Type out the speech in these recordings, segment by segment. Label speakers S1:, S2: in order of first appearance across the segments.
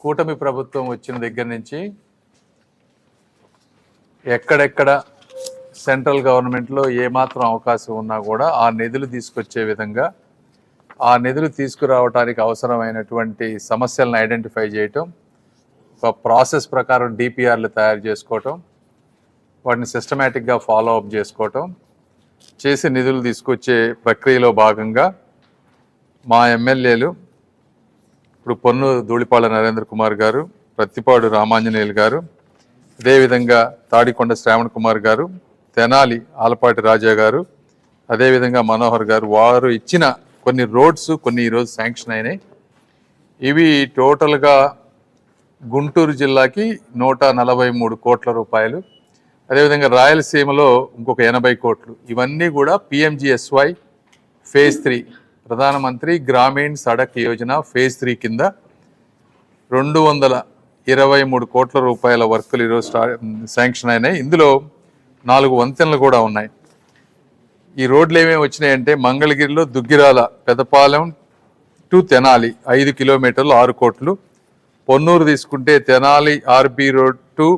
S1: కూటమి ప్రభుత్వం వచ్చిన దగ్గర నుంచి ఎక్కడెక్కడ సెంట్రల్ గవర్నమెంట్లో ఏమాత్రం అవకాశం ఉన్నా కూడా ఆ నిధులు తీసుకొచ్చే విధంగా ఆ నిధులు తీసుకురావడానికి అవసరమైనటువంటి సమస్యలను ఐడెంటిఫై చేయటం ఒక ప్రాసెస్ ప్రకారం డిపిఆర్లు తయారు చేసుకోవటం వాటిని సిస్టమేటిక్గా ఫాలో అప్ చేసుకోవటం చేసి నిధులు తీసుకొచ్చే ప్రక్రియలో భాగంగా మా ఎమ్మెల్యేలు ఇప్పుడు పొన్ను ధూళిపాళ నరేంద్ర కుమార్ గారు ప్రత్తిపాడు రామాంజనేయులు గారు అదేవిధంగా తాడికొండ శ్రావణ్ కుమార్ గారు తెనాలి ఆలపాటి రాజా గారు అదేవిధంగా మనోహర్ గారు వారు ఇచ్చిన కొన్ని రోడ్స్ కొన్ని ఈరోజు శాంక్షన్ అయినాయి. ఇవి టోటల్గా గుంటూరు జిల్లాకి నూట నలభై మూడు కోట్ల రూపాయలు. అదేవిధంగా రాయలసీమలో ఇంకొక ఎనభై కోట్లు. ఇవన్నీ కూడా PMGSY phase three Pradhanmantri Gramin Sadak Yojana phase three కింద రెండు వందల ఇరవై మూడు కోట్ల రూపాయల వర్కులు ఈరోజు స్టా శాంక్షన్ అయినాయి. ఇందులో నాలుగు వంతెనలు కూడా ఉన్నాయి. ఈ రోడ్లు ఏమేమి వచ్చినాయంటే మంగళగిరిలో దుగ్గిరాల పెదపాలెం టు తెనాలి ఐదు కిలోమీటర్లు ఆరు కోట్లు. పొన్నూరు తీసుకుంటే Tenali RB road to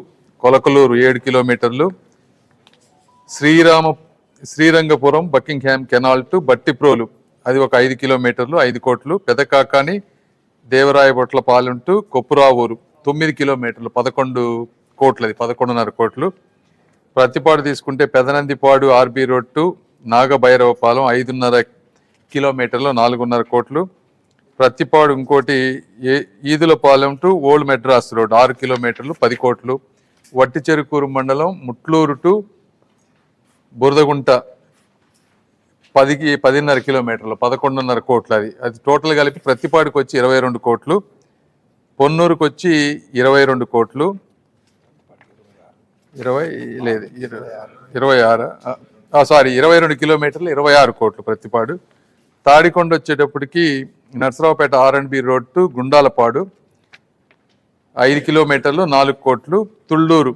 S1: Kolakaluru ఏడు కిలోమీటర్లు. Srirama Srirangapuram Buckingham canal to Bhattiprolu అది ఒక ఐదు కిలోమీటర్లు ఐదు కోట్లు. పెదకాకాని దేవరాయబొట్ల పాలెం కొప్పురావూరు తొమ్మిది కిలోమీటర్లు పదకొండు కోట్లు అది పదకొండున్నర కోట్లు. ప్రతిపాడు తీసుకుంటే Pedanandipadu RB road to Nagabhairavapalem ఐదున్నర కిలోమీటర్లు నాలుగున్నర కోట్లు. ప్రతిపాడు ఇంకోటి ఏ Edulapalem to old Madras road ఆరు కిలోమీటర్లు పది కోట్లు. వట్టి చెరుకూరు మండలం ముట్లూరు టు బురదగుంట పదికి పదిన్నర కిలోమీటర్లు పదకొండున్నర కోట్లు అది. అది టోటల్ కలిపి ప్రతిపాడికి వచ్చి ఇరవై రెండు కోట్లు పొన్నూరుకు వచ్చి ఇరవై రెండు కోట్లు ఇరవై లేదు ఇరవై ఆరు సారీ ఇరవై రెండు కిలోమీటర్లు ఇరవై ఆరు కోట్లు ప్రతిపాడు తాడికొండ వచ్చేటప్పటికి Narasaraopet R and B road to Gundalapadu ఐదు కిలోమీటర్లు నాలుగు కోట్లు తుళ్ళూరు.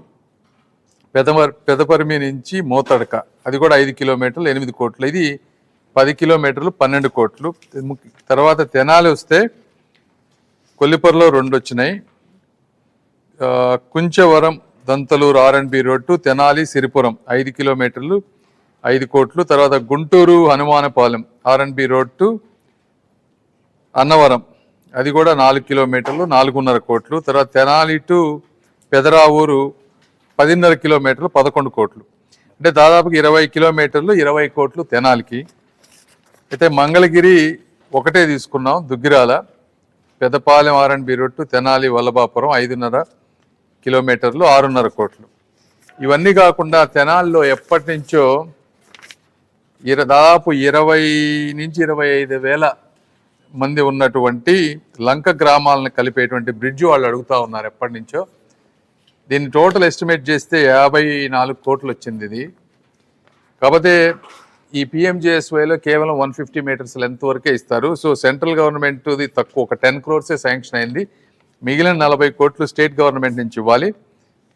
S1: పెదమర్ పెదపరిమి నుంచి మోతడక. అది కూడా ఐదు కిలోమీటర్లు ఎనిమిది కోట్లు. ఇది పది కిలోమీటర్లు పన్నెండు కోట్లు. తర్వాత తెనాలి వస్తే కొల్లిపర్లో రెండు వచ్చినాయి. Kunchavaram Dantaluru R and B road to Tenali Siripuram. ఐదు కిలోమీటర్లు ఐదు కోట్లు. తర్వాత Guntur Hanumanapalem R and B road to Annavaram. అది కూడా నాలుగు కిలోమీటర్లు నాలుగున్నర కోట్లు. తర్వాత తెనాలి టు పెదరావూరు పదిన్నర కిలోమీటర్లు పదకొండు కోట్లు. అంటే దాదాపుగా ఇరవై కిలోమీటర్లు ఇరవై కోట్లు తెనాలికి. అయితే మంగళగిరి ఒకటే తీసుకున్నాం Duggirala Pedapalem R and B Tenali Vallabhapuram ఐదున్నర కిలోమీటర్లు ఆరున్నర కోట్లు. ఇవన్నీ కాకుండా తెనాల్లో ఎప్పటి నుంచో ఇర దాదాపు ఇరవై నుంచి ఇరవై ఐదు వేల మంది ఉన్నటువంటి లంక గ్రామాలను కలిపేటువంటి బ్రిడ్జ్ వాళ్ళు అడుగుతా ఉన్నారు ఎప్పటి నుంచో దీన్ని టోటల్ ఎస్టిమేట్ చేస్తే యాభై నాలుగు కోట్లు వచ్చింది ఇది. కాకపోతే ఈ పిఎంజేఎస్వైలో కేవలం వన్ ఫిఫ్టీ మీటర్స్ లెంత్ వరకే ఇస్తారు. సో సెంట్రల్ గవర్నమెంట్ది తక్కువ ఒక టెన్ క్రోర్సే శాంక్షన్ అయింది. మిగిలిన నలభై కోట్లు స్టేట్ గవర్నమెంట్ నుంచి ఇవ్వాలి.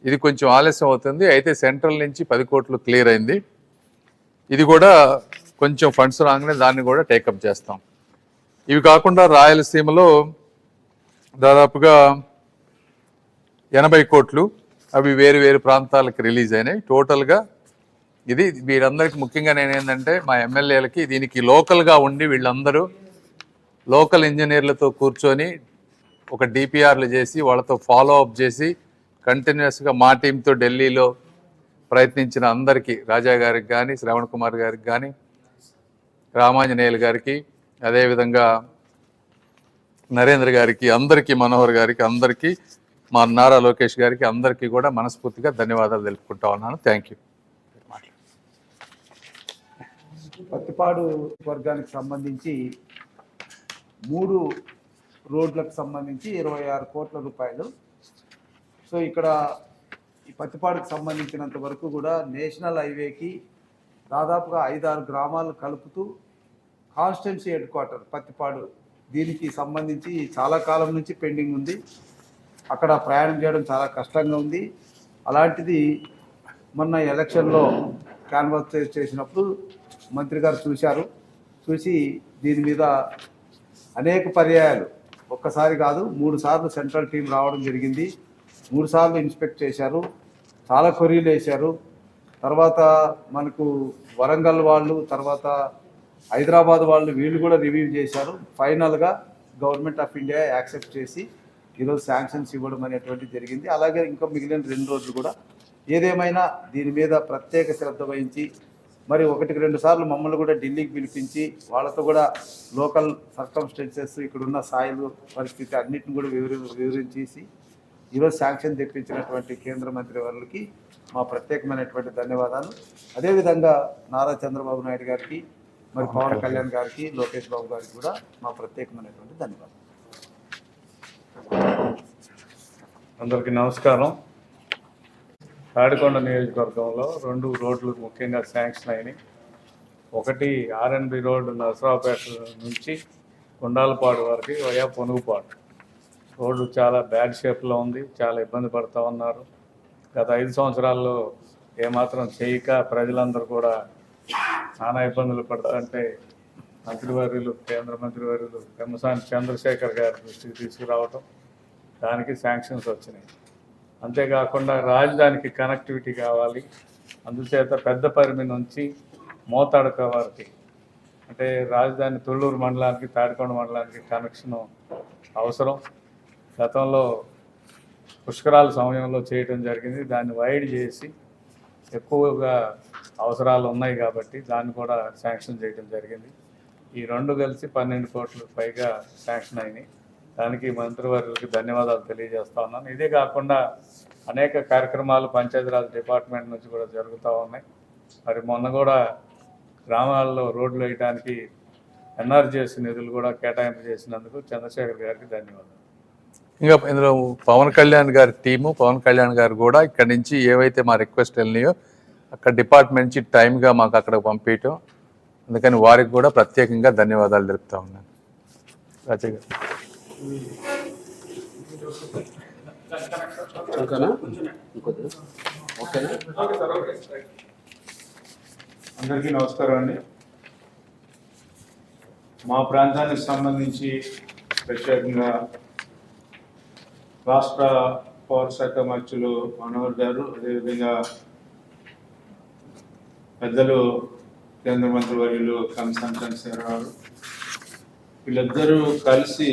S1: ఇది కొంచెం ఆలస్యం అవుతుంది. అయితే సెంట్రల్ నుంచి పది కోట్లు క్లియర్ అయింది. ఇది కూడా కొంచెం ఫండ్స్ రాగానే దాన్ని కూడా టేకప్ చేస్తాం. ఇవి కాకుండా రాయలసీమలో దాదాపుగా ఎనభై కోట్లు. అవి వేరు వేరు ప్రాంతాలకు రిలీజ్ అయినాయి. టోటల్గా ఇది వీరందరికి ముఖ్యంగా నేను ఏంటంటే మా ఎమ్మెల్యేలకి దీనికి లోకల్గా ఉండి వీళ్ళందరూ లోకల్ ఇంజనీర్లతో కూర్చొని ఒక డిపిఆర్లు చేసి వాళ్ళతో ఫాలో అప్ చేసి కంటిన్యూస్గా మా టీంతో ఢిల్లీలో ప్రయత్నించిన అందరికీ రాజా గారికి కానీ శ్రవణ్ కుమార్ గారికి కానీ రామాంజనేయులు గారికి అదేవిధంగా నరేంద్ర గారికి అందరికీ మనోహర్ గారికి అందరికీ మా నారా లోకేష్ గారికి అందరికీ కూడా మనస్ఫూర్తిగా ధన్యవాదాలు తెలుపుకుంటా ఉన్నాను. థ్యాంక్ యూ
S2: పత్తిపాడు వర్గానికి సంబంధించి మూడు రోడ్లకు సంబంధించి ఇరవై ఆరు కోట్ల రూపాయలు. సో ఇక్కడ ఈ పత్తిపాడుకు సంబంధించినంత వరకు కూడా నేషనల్ హైవేకి దాదాపుగా ఐదారు గ్రామాలు కలుపుతూ కాన్స్టెన్సీ హెడ్ క్వార్టర్ పత్తిపాడు దీనికి సంబంధించి చాలా కాలం నుంచి పెండింగ్ ఉంది. అక్కడ ప్రయాణం చేయడం చాలా కష్టంగా ఉంది. అలాంటిది మొన్న ఎలక్షన్లో క్యాన్వాస్ చేసినప్పుడు మంత్రి గారు చూశారు. చూసి దీని మీద అనేక పర్యాయాలు. ఒక్కసారి కాదు మూడు సార్లు సెంట్రల్ టీం రావడం జరిగింది. మూడు సార్లు ఇన్స్పెక్ట్ చేశారు. చాలా కొరీలు వేశారు. తర్వాత మనకు వరంగల్ వాళ్ళు తర్వాత హైదరాబాద్ వాళ్ళు వీళ్ళు కూడా రివ్యూ చేశారు. ఫైనల్గా గవర్నమెంట్ ఆఫ్ ఇండియా యాక్సెప్ట్ చేసి ఈరోజు శాంక్షన్స్ ఇవ్వడం అనేటువంటిది జరిగింది. అలాగే ఇంకా మిగిలిన రెండు రోజులు కూడా ఏదేమైనా దీని మీద ప్రత్యేక శ్రద్ధ వహించి మరి ఒకటికి రెండు సార్లు మమ్మల్ని కూడా ఢిల్లీకి పిలిపించి వాళ్ళతో కూడా లోకల్ సర్కమ్స్టెన్సెస్ ఇక్కడున్న సాయిలు పరిస్థితి అన్నిటిని కూడా వివరి వివరించేసి ఈరోజు శాంక్షన్ తెప్పించినటువంటి కేంద్ర మంత్రి వాళ్ళకి మా ప్రత్యేకమైనటువంటి ధన్యవాదాలు. అదేవిధంగా నారా చంద్రబాబు నాయుడు గారికి మరి పవన్ కళ్యాణ్ గారికి లోకేష్ బాబు గారికి కూడా మా ప్రత్యేకమైనటువంటి ధన్యవాదాలు.
S3: అందరికీ నమస్కారం. తాడికొండ నియోజకవర్గంలో రెండు రోడ్లు ముఖ్యంగా శాంక్షన్ అయినాయి. ఒకటి ఆర్ఎన్బి రోడ్డు నరసరావుపేట నుంచి కొండాలపాడు వరకు వయా పొనుగుపాడు. రోడ్డు చాలా బ్యాడ్ షేప్లో ఉంది చాలా ఇబ్బంది పడుతూ ఉన్నారు. గత ఐదు సంవత్సరాల్లో ఏమాత్రం చేయక ప్రజలందరూ కూడా నానా ఇబ్బందులు పడుతుంటే మంత్రివర్యులు కేంద్ర మంత్రివర్యులు పెమ్మసాని చంద్రశేఖర్ గారి దృష్టికి తీసుకురావటం. దానికి శాంక్షన్స్ వచ్చినాయి. అంతేకాకుండా రాజధానికి కనెక్టివిటీ కావాలి. అందుచేత పెద్ద పరిమి నుంచి మోతాడక వారికి అంటే రాజధాని తొళ్ళూరు మండలానికి తాడికొండ మండలానికి కనెక్షన్ అవసరం. గతంలో పుష్కరాల సమయంలో చేయటం జరిగింది. దాన్ని వైడ్ చేసి ఎక్కువగా అవసరాలు ఉన్నాయి కాబట్టి దాన్ని కూడా శాంక్షన్ చేయడం జరిగింది. ఈ రెండు కలిసి పన్నెండు కోట్లు పైగా శాంక్షన్ అయినాయి. దానికి మంత్రివర్యులకి ధన్యవాదాలు తెలియజేస్తా ఉన్నాను. ఇదే కాకుండా అనేక కార్యక్రమాలు పంచాయతీరాజ్ డిపార్ట్మెంట్ నుంచి కూడా జరుగుతూ ఉన్నాయి. మరి మొన్న కూడా గ్రామాల్లో రోడ్లు వేయడానికి ఎన్ఆర్జీఎస్ నిధులు కూడా కేటాయింపు చేసినందుకు చంద్రశేఖర్ గారికి ధన్యవాదాలు.
S1: ఇంకా ఇందులో పవన్ కళ్యాణ్ గారి టీము పవన్ కళ్యాణ్ గారు కూడా ఇక్కడ నుంచి ఏవైతే మా రిక్వెస్ట్ వెళ్ళినాయో అక్కడ డిపార్ట్మెంట్ నుంచి టైంగా మాకు అక్కడ పంపించటం అందుకని వారికి కూడా ప్రత్యేకంగా ధన్యవాదాలు తెలుపుతా ఉన్నాను. రాజా గారు.
S4: అందరికీ నమస్కారం అండి. మా ప్రాంతానికి సంబంధించి ప్రత్యేకంగా రాష్ట్ర పౌర శాఖ మంత్రులు మనోహర్ గారు అదేవిధంగా పెద్దలు కేంద్ర మంత్రి వర్యులు కన్సల్టెంట్ గారు వీళ్ళిద్దరూ కలిసి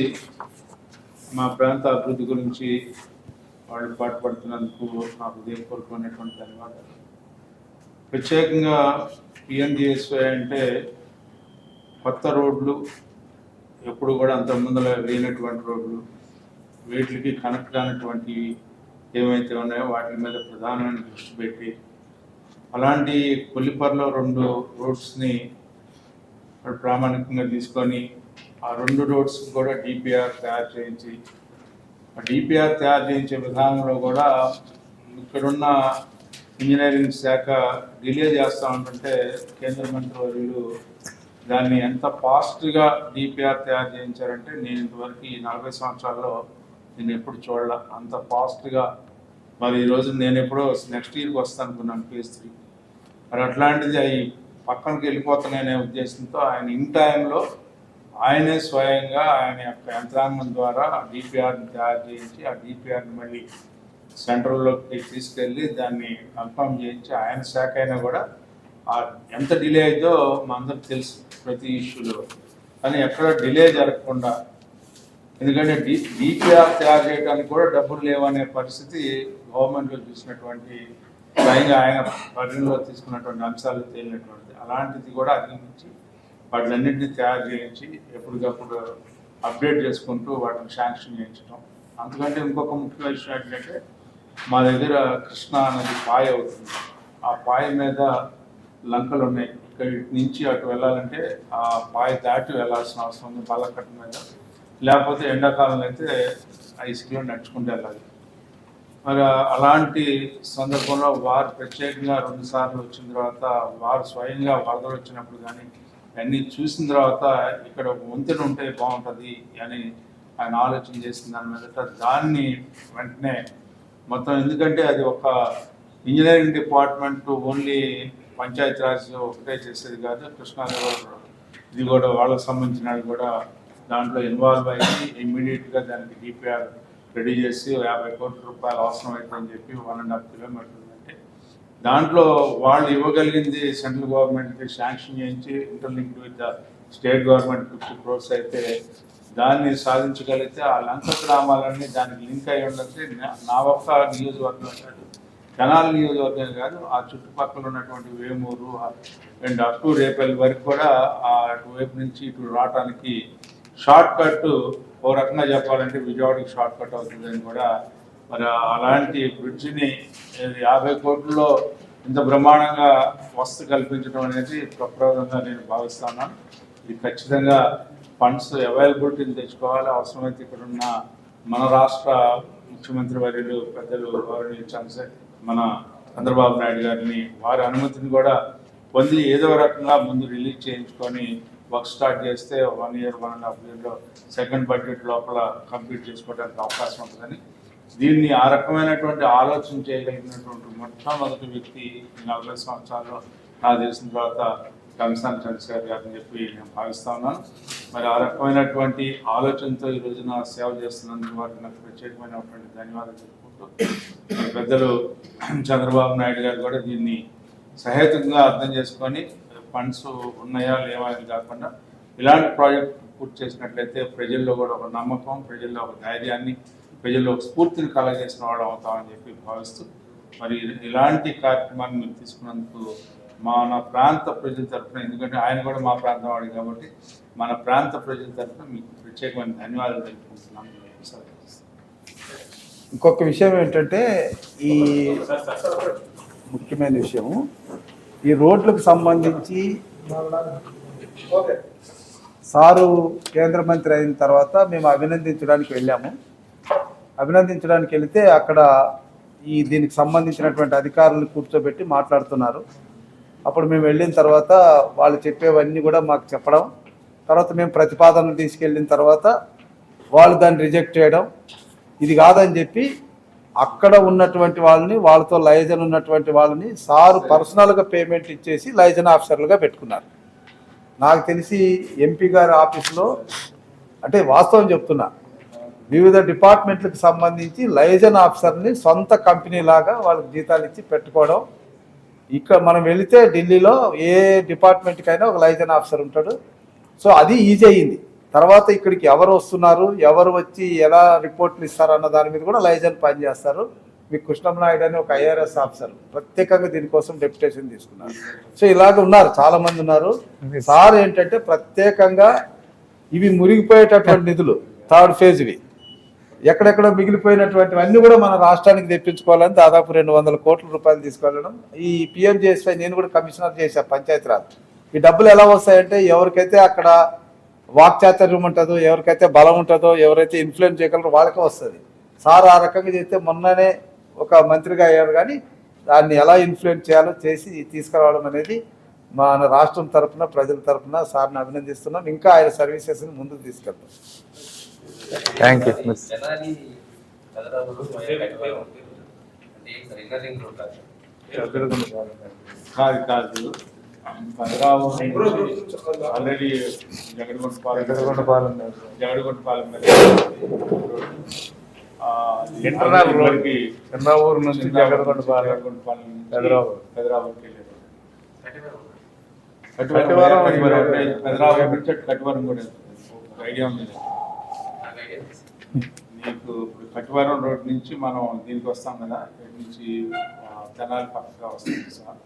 S4: మా ప్రాంత అభివృద్ధి గురించి వాళ్ళు పాటుపడుతున్నందుకు నాకు హృదయపూర్వకమైనటువంటి ధన్యవాదాలు. ప్రత్యేకంగా పిఎంజిఎస్వై అంటే కొత్త రోడ్లు ఎప్పుడు కూడా అంత ముందర వేయనటువంటి రోడ్లు వీటికి కనెక్ట్ కానటువంటి ఏమైతే ఉన్నాయో వాటి మీద ప్రధానమైన దృష్టి పెట్టి అలాంటి కొల్లిపర్లో రెండు రోడ్స్ని ప్రామాణికంగా తీసుకొని ఆ రెండు రోడ్స్ కూడా డిపిఆర్ తయారు చేయించి ఆ డిపిఆర్ తయారు చేయించే విధానంలో కూడా ఇక్కడున్న ఇంజనీరింగ్ శాఖ డిలే చేస్తూ ఉంటుంటే కేంద్ర మంత్రి వర్యులు దాన్ని ఎంత ఫాస్ట్గా డిపిఆర్ తయారు చేయించారంటే నేను ఇంతవరకు ఈ నలభై సంవత్సరాల్లో నేను ఎప్పుడు చూడాల. అంత ఫాస్ట్గా. మరి ఈరోజు నేను ఎప్పుడో నెక్స్ట్ ఇయర్కి వస్తాను అనుకున్నాను ఫేజ్ త్రీ మరి అట్లాంటిది అవి పక్కనకి వెళ్ళిపోతున్నాయనే ఉద్దేశంతో ఆయన ఇన్ టైంలో ఆయనే స్వయంగా ఆయన యొక్క యంత్రాంగం ద్వారా డిపిఆర్ని తయారు చేయించి ఆ డిపిఆర్ని మళ్ళీ సెంట్రల్లోకి తీసుకెళ్ళి దాన్ని కన్ఫర్మ్ చేయించి ఆయన శాఖ అయినా కూడా ఆ ఎంత డిలే అయిందో మా అందరికి తెలుసు ప్రతి ఇష్యూలో. కానీ ఎక్కడ డిలే జరగకుండా ఎందుకంటే డి డిపిఆర్ తయారు చేయడానికి కూడా డబ్బులు లేవనే పరిస్థితి గవర్నమెంట్లో చూసినటువంటి స్వయంగా ఆయన పరిగణలో తీసుకున్నటువంటి అంశాలు తేలినటువంటిది. అలాంటిది కూడా అధిగమించి వాటిలన్నింటినీ తయారు చేయించి ఎప్పటికప్పుడు అప్డేట్ చేసుకుంటూ వాటిని శాంక్షన్ చేయించడం అందుకంటే ఇంకొక ముఖ్య విషయం ఏంటంటే మా దగ్గర కృష్ణా అనేది పాయ అవుతుంది. ఆ పాయ మీద లంకలు ఉన్నాయి. ఇక్కడ నుంచి అటు వెళ్ళాలంటే ఆ పాయ దాటి వెళ్ళాల్సిన అవసరం ఉంది బాలకట్ట మీద. లేకపోతే ఎండాకాలంలో అయితే ఐస్లో నడుచుకుంటూ వెళ్ళాలి. మరి అలాంటి సందర్భంలో వారు ప్రత్యేకంగా రెండుసార్లు వచ్చిన తర్వాత వారు స్వయంగా వరదలు వచ్చినప్పుడు కానీ అన్నీ చూసిన తర్వాత ఇక్కడ ఒక వంతెన ఉంటే బాగుంటుంది అని ఆయన ఆలోచన చేసిన దాని మీదట దాన్ని వెంటనే మొత్తం ఎందుకంటే అది ఒక ఇంజనీరింగ్ డిపార్ట్మెంట్ ఓన్లీ పంచాయతీరాజ్ ఒకటే చేసేది కాదు కృష్ణాదేవరావు ఇది కూడా వాళ్ళకి సంబంధించినవి కూడా దాంట్లో ఇన్వాల్వ్ అయ్యి ఇమ్మీడియట్గా దానికి డిపిఆర్ రెడీ చేసి యాభై కోట్ల రూపాయలు అవసరం అవుతుందని చెప్పి వన్ అండ్ హాఫ్ కిలోమీటర్ దాంట్లో వాళ్ళు ఇవ్వగలిగింది సెంట్రల్ గవర్నమెంట్కి శాంక్షన్ చేయించి interlink with the state government fifty crores అయితే దాన్ని సాధించగలిగితే ఆ లంక గ్రామాలన్నీ దానికి లింక్ అయి ఉండొచ్చు. నా- ఒక్క నియోజకవర్గం కాదు కెనాల్ నియోజకవర్గం కాదు ఆ చుట్టుపక్కల ఉన్నటువంటి Vemuru and up to Repalle వరకు కూడా అటువైపు నుంచి ఇటు రావడానికి షార్ట్ కట్ ఓ రకంగా చెప్పాలంటే విజయవాడకి షార్ట్ కట్ అవుతుందని కూడా మరి అలాంటి బ్రిడ్జిని యాభై కోట్లలో ఇంత బ్రహ్మాండంగా వస్తు కల్పించడం అనేది ప్రప్రదంగా నేను భావిస్తున్నాను ఇది ఖచ్చితంగా ఫండ్స్ అవైలబిలిటీని తెచ్చుకోవాలి. అవసరమైతే ఇక్కడ ఉన్న మన రాష్ట్ర ముఖ్యమంత్రి వర్యులు పెద్దలు వారిని చంద్రశేఖర్ మన చంద్రబాబు నాయుడు గారిని వారి అనుమతిని కూడా పొంది ఏదో రకంగా ముందు రిలీజ్ చేయించుకొని వర్క్ స్టార్ట్ చేస్తే one year one and half ఇయర్లో సెకండ్ బడ్జెట్ లోపల కంప్లీట్ చేసుకోవడానికి అవకాశం ఉంటుందని దీన్ని ఆ రకమైనటువంటి ఆలోచన చేయగలిగినటువంటి మొట్టమొదటి వ్యక్తి నలభై సంవత్సరాల్లో నాకు తెలిసిన తర్వాత కమిషన్ చంద్రశేఖర్ అని చెప్పి నేను భావిస్తా ఉన్నాను. మరి ఆ రకమైనటువంటి ఆలోచనతో ఈ రోజున సేవ చేస్తున్నందుకు వారికి నాకు ప్రత్యేకమైనటువంటి ధన్యవాదాలు చెప్పుకుంటూ పెద్దలు చంద్రబాబు నాయుడు గారు కూడా దీన్ని సహేతుకంగా అర్థం చేసుకొని ఫండ్స్ ఉన్నాయా లేవా అని కాకుండా ఇలాంటి ప్రాజెక్ట్ పూర్తి చేసినట్లయితే ప్రజల్లో కూడా ఒక నమ్మకం ప్రజల్లో ఒక ధైర్యాన్ని ప్రజల్లో ఒక స్ఫూర్తిని కలగజేసిన వాడు అవుతామని చెప్పి భావిస్తూ మరి ఇలాంటి కార్యక్రమాన్ని మీరు తీసుకున్నందుకు మన ప్రాంత ప్రజల తరఫున ఎందుకంటే ఆయన కూడా మా ప్రాంతం వాడు కాబట్టి మన ప్రాంత ప్రజల తరఫున మీకు ప్రత్యేకమైన ధన్యవాదాలు తెలుపుకుంటున్నాను.
S2: ఇంకొక విషయం ఏంటంటే ఈ ముఖ్యమైన విషయము ఈ రోడ్లకు సంబంధించి సారు కేంద్ర మంత్రి అయిన తర్వాత మేము అభినందించడానికి వెళ్ళాము. అభినందించడానికి వెళితే అక్కడ ఈ దీనికి సంబంధించినటువంటి అధికారులు కూర్చోబెట్టి మాట్లాడుతున్నారు. అప్పుడు మేము వెళ్ళిన తర్వాత వాళ్ళు చెప్పేవన్నీ కూడా మాకు చెప్పడం. తర్వాత మేము ప్రతిపాదనలు తీసుకెళ్ళిన తర్వాత వాళ్ళు దాన్ని రిజెక్ట్ చేయడం. ఇది కాదని చెప్పి అక్కడ ఉన్నటువంటి వాళ్ళని వాళ్ళతో లైజన్ ఉన్నటువంటి వాళ్ళని సారు పర్సనల్గా పేమెంట్ ఇచ్చేసి లైజన్ ఆఫీసర్లుగా పెట్టుకున్నారు. నాకు తెలిసి ఎంపీ గారి ఆఫీస్లో అంటే వాస్తవం చెప్తున్నా వివిధ డిపార్ట్మెంట్లకు సంబంధించి లైజన్ ఆఫీసర్ని సొంత కంపెనీ లాగా వాళ్ళకి జీతాలు ఇచ్చి పెట్టుకోవడం. ఇక్కడ మనం వెళితే ఢిల్లీలో ఏ డిపార్ట్మెంట్కైనా ఒక లైజన్ ఆఫీసర్ ఉంటాడు. సో అది ఈజీ అయ్యింది. తర్వాత ఇక్కడికి ఎవరు వస్తున్నారు ఎవరు వచ్చి ఎలా రిపోర్ట్లు ఇస్తారు అన్న దాని మీద కూడా లైజన్ పనిచేస్తారు. మీ కృష్ణం నాయుడు అని ఒక ఐఆర్ఎస్ ఆఫీసర్ ప్రత్యేకంగా దీనికోసం డెప్యుటేషన్ తీసుకున్నారు. సో ఇలాగ ఉన్నారు చాలా మంది ఉన్నారు సార్ ఏంటంటే ప్రత్యేకంగా ఇవి మురిగిపోయేటటువంటి నిధులు థర్డ్ ఫేజ్ ఇవి ఎక్కడెక్కడ మిగిలిపోయినటువంటివన్నీ కూడా మన రాష్ట్రానికి తెప్పించుకోవాలని దాదాపు రెండు వందల కోట్ల రూపాయలు తీసుకెళ్ళడం. ఈ పిఎంజేఎస్వై నేను కూడా కమిషనర్ చేశాను పంచాయతీరాజ్. ఈ డబ్బులు ఎలా వస్తాయంటే ఎవరికైతే అక్కడ వాక్చాతుర్యం ఉంటుందో ఎవరికైతే బలం ఉంటుందో ఎవరైతే ఇన్ఫ్లుయెన్స్ చేయగలరో వాళ్ళకే వస్తుంది. సార్ ఆ రకంగా చేస్తే మొన్ననే ఒక మంత్రిగా అయ్యారు కానీ దాన్ని ఎలా ఇన్ఫ్లుయెన్స్ చేయాలో చేసి తీసుకురావడం అనేది మన రాష్ట్రం తరఫున ప్రజల తరఫున సార్ని అభినందిస్తున్నాం. ఇంకా ఆయన సర్వీసెస్ని ముందుకు తీసుకెళ్తాం.
S1: థ్యాంక్ యూ
S5: రోడ్ కాదు.
S4: కాదు ఆల్రెడీ మీద ఆ,
S3: ఇంటర్నల్ ఊరు నుంచి
S4: వెళ్ళారు
S3: కటివరం
S4: కటివరం
S3: ఇక్కడ
S4: కటివరం పెదరావు నుంచి అటు కటివరం కూడా ఐడియా ఉంది. మీకు ఇప్పుడు కటివరం రోడ్ నుంచి మనం దీనికి వస్తాం కదా ఇక్కడి నుంచి తెనాలి పక్కగా వస్తుంది సార్.